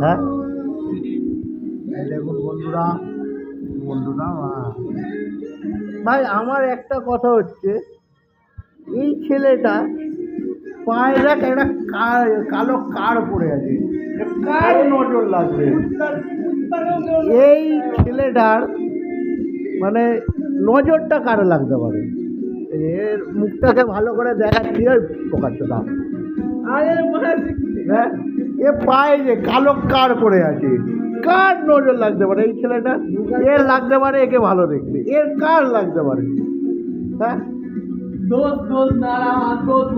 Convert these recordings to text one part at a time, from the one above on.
হ্যাঁ? দেখুন বন্ধুরা বন্ধুরা ভাই আমার একটা কথা হচ্ছে এই ছেলেটা পায়ে দেখ একটা কার- কালো কার পড়ে আছে। কার নজর লাগবে? এই ছেলেটার মানে নজরটা কারও লাগতে পারে? এর মুখটাকে ভালো করে দেখাচ্ছি আর প্রকাশ্য দাম হ্যাঁ? এ পায়ে যে কালো কার পড়ে আছে কার নজর লাগতে পারে এই ছেলেটা? এর লাগতে পারে একে ভালো দেখতে এর কার লাগতে পারে? হ্যাঁ?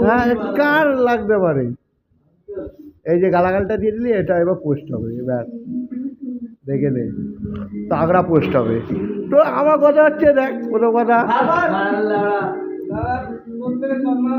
হ্যাঁ কার লাগতে পারে? এই যে গালাগালটা দিয়ে দিলি এটা এবার পোস্ট হবে এবার দেখে নে তাগড়া পোস্ট হবে। তো আমার কথা হচ্ছে দেখ কোনো কথা।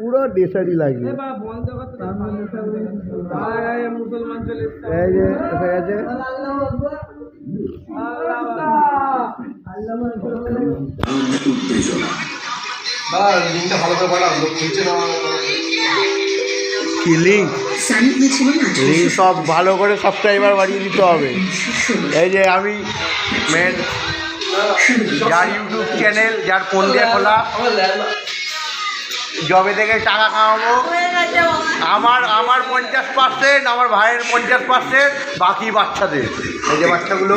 পুরো এই যে গেছে। না লিঙ্ক সব ভালো করে সাবস্ক্রাইবার বাড়িয়ে দিতে হবে। এই যে আমি মেন যার ইউটিউব চ্যানেল যার ফোন দিয়ে খোলা। জবে থেকে টাকা খাওয়াবো আমার আমার পঞ্চাশ পার্সেন্ট আমার ভাইয়ের পঞ্চাশ পার্সেন্ট বাকি বাচ্চাদের। এই যে বাচ্চাগুলো।